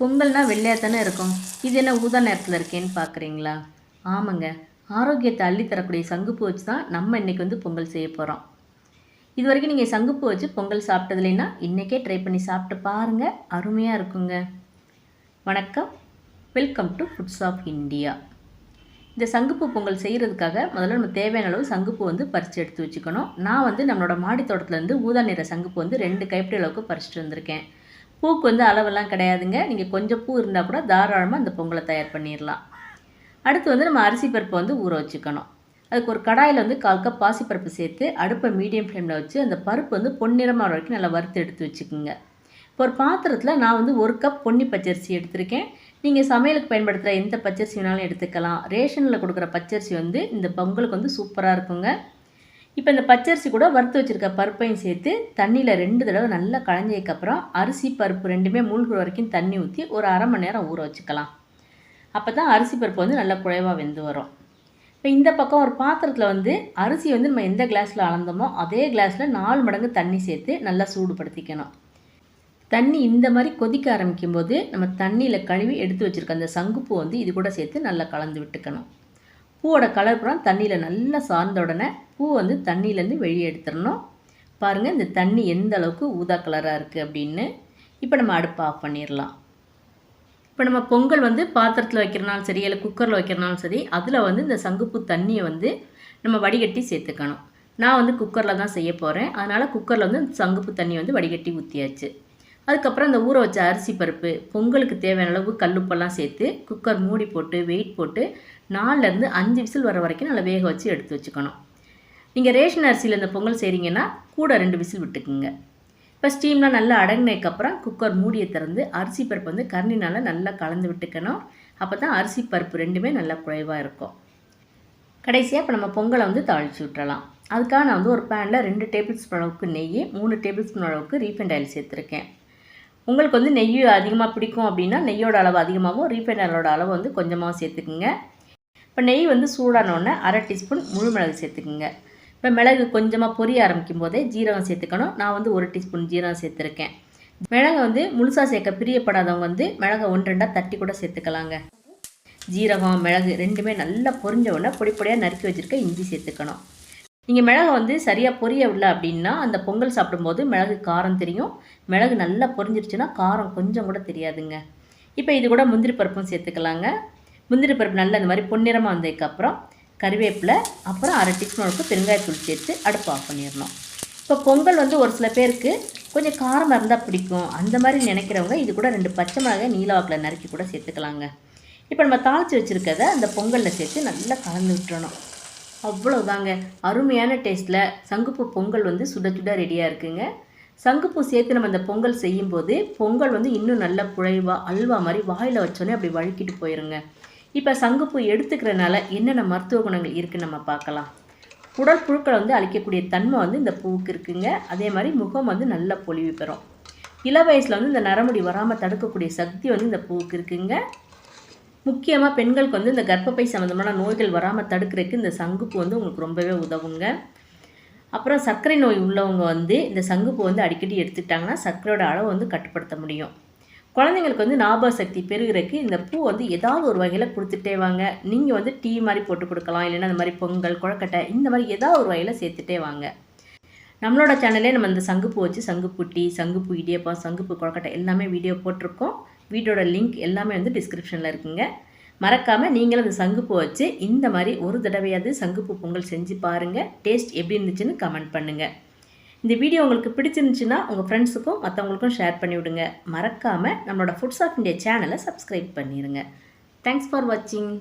பொங்கல்னால் வெள்ளையாக தானே இருக்கும். இது என்ன ஊதா நேரத்தில் இருக்கேன்னு பார்க்குறீங்களா ஆமாங்க. ஆரோக்கியத்தை அள்ளி தரக்கூடிய சங்குப்பூ வச்சு தான் நம்ம இன்றைக்கி வந்து பொங்கல் செய்ய போகிறோம் இது வரைக்கும் நீங்கள் சங்குப்பூ வச்சு பொங்கல் சாப்பிட்டது இல்லைன்னா இன்றைக்கே ட்ரை பண்ணி சாப்பிட்டு பாருங்கள் அருமையாக இருக்குங்க. வணக்கம். Welcome to foods of India இந்த சங்குப்பூ பொங்கல் செய்கிறதுக்காக முதல்ல நம்ம தேவையான அளவு சங்குப்பூ வந்து பறித்து எடுத்து வச்சுக்கணும். நான் வந்து நம்மளோட மாடி தோட்டத்துலேருந்து ஊதா நிற சங்குப்பூ வந்து ரெண்டு கைப்பிடி அளவுக்கு பறிச்சுட்டு வந்திருக்கேன். பூக்கு வந்து அளவெல்லாம் கிடையாதுங்க. நீங்கள் கொஞ்சம் பூ இருந்தால் கூட தாராளமாக அந்த பொங்கலை தயார் பண்ணிடலாம் அடுத்து வந்து நம்ம அரிசி பருப்பை வந்து ஊற வச்சுக்கணும். அதுக்கு ஒரு கடாயில் வந்து கால் கப் பாசிப்பருப்பு சேர்த்து அடுப்பை மீடியம் ஃப்ளேமில் வச்சு அந்த பருப்பு வந்து பொன்னிறமாக வரைக்கும் நல்லா வறுத்து எடுத்து வச்சுக்கோங்க. இப்போ ஒரு பாத்திரத்தில் நான் வந்து ஒரு கப் பொன்னி பச்சரிசி எடுத்திருக்கேன். நீங்கள் சமையலுக்கு பயன்படுத்துகிற எந்த பச்சரிசி வேணாலும் எடுத்துக்கலாம். ரேஷனில் கொடுக்குற பச்சரிசி வந்து இந்த பொங்கலுக்கு வந்து சூப்பராக இருக்குங்க. இப்போ இந்த பச்சரிசி கூட வறுத்து வச்சுருக்க பருப்பையும் சேர்த்து தண்ணியில் ரெண்டு தடவை நல்லா களைஞ்சதுக்கப்புறம் அரிசி பருப்பு ரெண்டுமே மூழ்கிற வரைக்கும் தண்ணி ஊற்றி ஒரு அரை மணி நேரம் ஊற வச்சுக்கலாம். அப்போ தான் அரிசி பருப்பு வந்து நல்லா குழைவாக வெந்து வரும். இப்போ இந்த பக்கம் ஒரு பாத்திரத்தில் வந்து அரிசி வந்து நம்ம எந்த கிளாஸில் அளந்தோமோ அதே கிளாஸில் நாலு மடங்கு தண்ணி சேர்த்து நல்லா சூடுபடுத்திக்கணும். தண்ணி இந்த மாதிரி கொதிக்க ஆரம்பிக்கும் போது நம்ம தண்ணியில் கழுவி எடுத்து வச்சுருக்க அந்த சங்குப்பூ வந்து இது கூட சேர்த்து நல்லா கலந்து விட்டுக்கணும். பூவோட கலர் புறம் தண்ணியில் நல்லா சார்ந்த உடனே பூ வந்து தண்ணியிலேருந்து வெளியே எடுத்துடணும். பாருங்கள் இந்த தண்ணி எந்த அளவுக்கு ஊதா கலராக இருக்குது அப்படின்னு. இப்போ நம்ம அடுப்பு ஆஃப் பண்ணிடலாம். இப்போ நம்ம பொங்கல் வந்து பாத்திரத்தில் வைக்கிறனாலும் சரி இல்லை குக்கரில் வைக்கிறனாலும் சரி அதில் வந்து இந்த சங்குப்பூ தண்ணியை வந்து நம்ம வடிகட்டி சேர்த்துக்கணும். நான் வந்து குக்கரில் தான் செய்ய போகிறேன் அதனால் குக்கரில் வந்து சங்குப்பூ தண்ணி வந்து வடிகட்டி ஊற்றியாச்சு அதுக்கப்புறம் அந்த ஊற வச்ச அரிசி பருப்பு பொங்கலுக்கு தேவையான அளவு கல்லுப்பெல்லாம் சேர்த்து குக்கர் மூடி போட்டு வெயிட் போட்டு நாலுலேருந்து அஞ்சு விசில் வர வரைக்கும் நல்லா வேக வச்சு எடுத்து வச்சுக்கணும். நீங்கள் ரேஷன் அரிசியில் இந்த பொங்கல் செய்கிறீங்கன்னா கூட ரெண்டு விசில் விட்டுக்குங்க. இப்போ ஸ்டீம்லாம் நல்லா அடங்கினதுக்கப்புறம் குக்கர் மூடியை திறந்து அரிசி பருப்பு வந்து கரண்டினால் நல்லா கலந்து விட்டுக்கணும். அப்போ தான் அரிசி பருப்பு ரெண்டுமே நல்லா குழைவாக இருக்கும். கடைசியாக இப்போ நம்ம பொங்கலை வந்து தாளித்து விட்டுறலாம் அதுக்காக நான் வந்து ஒரு பேனில் ரெண்டு டேபிள் ஸ்பூன் அளவுக்கு நெய் மூணு டேபிள் ஸ்பூன் அளவுக்கு ரீஃபைண்ட் ஆயில் சேர்த்துருக்கேன். உங்களுக்கு வந்து நெய் அதிகமாக பிடிக்கும் அப்படின்னா நெய்யோட அளவு அதிகமாகவும் ரீஃபைண்ட் ஆயிலோட அளவு வந்து கொஞ்சமாக சேர்த்துக்குங்க. இப்போ நெய் வந்து சூடானோடனே அரை டீஸ்பூன் முழு மிளகு சேர்த்துக்குங்க. இப்போ மிளகு கொஞ்சமாக பொரிய ஆரம்பிக்கும் போதே ஜீரகம் சேர்த்துக்கணும். நான் வந்து ஒரு டீஸ்பூன் ஜீரகம் சேர்த்துருக்கேன். மிளகை வந்து முழுசாக சேர்க்க பிரியப்படாதவங்க வந்து மிளகை ஒன்று ரெண்டாக தட்டி கூட சேர்த்துக்கலாங்க. ஜீரகம் மிளகு ரெண்டுமே நல்லா பொரிஞ்ச உடனே பொடி பொடியாக நறுக்கி வச்சுருக்க இஞ்சி சேர்த்துக்கணும். நீங்கள் மிளகை வந்து சரியாக பொரிய விடல அப்படின்னா அந்த பொங்கல் சாப்பிடும்போது மிளகு காரம் தெரியும். மிளகு நல்லா பொரிஞ்சிருச்சுன்னா காரம் கொஞ்சம் கூட தெரியாதுங்க. இப்போ இது கூட முந்திரி பருப்பும் சேர்த்துக்கலாங்க. முந்திரி பருப்பு நல்லா இந்த மாதிரி பொன்னிறமாக வந்ததுக்கப்புறம் கறிவேப்பிலை அப்புறம் அரை டீஸ்பூன் அளவுக்கு பெருங்காயத்தூள் சேர்த்து அடுப்பு ஆஃப் பண்ணிடணும். இப்போ பொங்கல் வந்து ஒரு சில பேருக்கு கொஞ்சம் காரமாக இருந்தால் பிடிக்கும். அந்த மாதிரி நினைக்கிறவங்க இது கூட ரெண்டு பச்சை மிளகாய் நீலவாக்கில் நறுக்கி கூட சேர்த்துக்கலாங்க. இப்போ நம்ம தாளித்து வச்சுருக்கத அந்த பொங்கலில் சேர்த்து நல்லா கலந்து விட்டுறணும். அவ்வளோதாங்க அருமையான டேஸ்ட்டில் சங்குப்பூ பொங்கல் வந்து சுட சுட ரெடியாக இருக்குங்க. சங்குப்பூ சேர்த்து நம்ம அந்த பொங்கல் செய்யும்போது பொங்கல் வந்து இன்னும் நல்ல குழைவா அல்வா மாதிரி வாயில் வச்சோன்னே அப்படி வழுக்கிட்டு போயிருங்க. இப்போ சங்குப்பூ எடுத்துக்கிறனால என்னென்ன மருத்துவ குணங்கள் இருக்குன்னு நம்ம பார்க்கலாம். உடல் புழுக்களை வந்து அழிக்கக்கூடிய தன்மை வந்து இந்த பூவுக்கு இருக்குங்க. அதே மாதிரி முகம் வந்து நல்ல பொலிவு பெறும். இள வயசில் வந்து இந்த நரமுடி வராமல் தடுக்கக்கூடிய சக்தி வந்து இந்த பூவுக்கு இருக்குங்க. முக்கியமாக பெண்களுக்கு வந்து இந்த கர்ப்பப்பை சம்மந்தமான நோய்கள் வராமல் தடுக்கிறதுக்கு இந்த சங்குப்பூ வந்து உங்களுக்கு ரொம்பவே உதவுங்க. அப்புறம் சர்க்கரை நோய் உள்ளவங்க வந்து இந்த சங்குப்பூ வந்து அடிக்கடி எடுத்துக்கிட்டாங்கன்னா சர்க்கரையோட அளவு வந்து கட்டுப்படுத்த முடியும். குழந்தைங்களுக்கு வந்து ஞாபக சக்தி பெருகிறதுக்கு இந்த பூ வந்து ஏதாவது ஒரு வகையில் கொடுத்துட்டே வாங்க. நீங்கள் வந்து டீ மாதிரி போட்டு கொடுக்கலாம் இல்லைன்னா இந்த மாதிரி பொங்கல் குழக்கட்டை இந்த மாதிரி ஏதாவது ஒரு வகையில் சேர்த்துட்டே வாங்க. நம்மளோட சேனல்லே நம்ம இந்த சங்குப்பூ வச்சு சங்குப்பூ டீ சங்குப்பூ இடியப்பம் சங்குப்பூ குழக்கட்டை எல்லாமே வீடியோ போட்டிருக்கோம். வீட்டோட லிங்க் எல்லாமே வந்து டிஸ்கிரிப்ஷனில் இருக்குங்க. மறக்காமல் நீங்களும் அந்த சங்குப்பூ வச்சு இந்த மாதிரி ஒரு தடவையாவது சங்குப்பூ பொங்கல் செஞ்சு பாருங்கள் டேஸ்ட் எப்படி இருந்துச்சுன்னு கமெண்ட் பண்ணுங்கள் இந்த வீடியோ உங்களுக்கு பிடிச்சிருந்துச்சுன்னா உங்கள் ஃப்ரெண்ட்ஸுக்கும் மற்றவங்களுக்கும் ஷேர் பண்ணிவிடுங்க மறக்காமல் நம்மளோட ஃபுட்ஸ் ஆஃப் இந்தியா சேனலை சப்ஸ்கிரைப் பண்ணிடுங்க தேங்க்ஸ் ஃபார் வாட்சிங்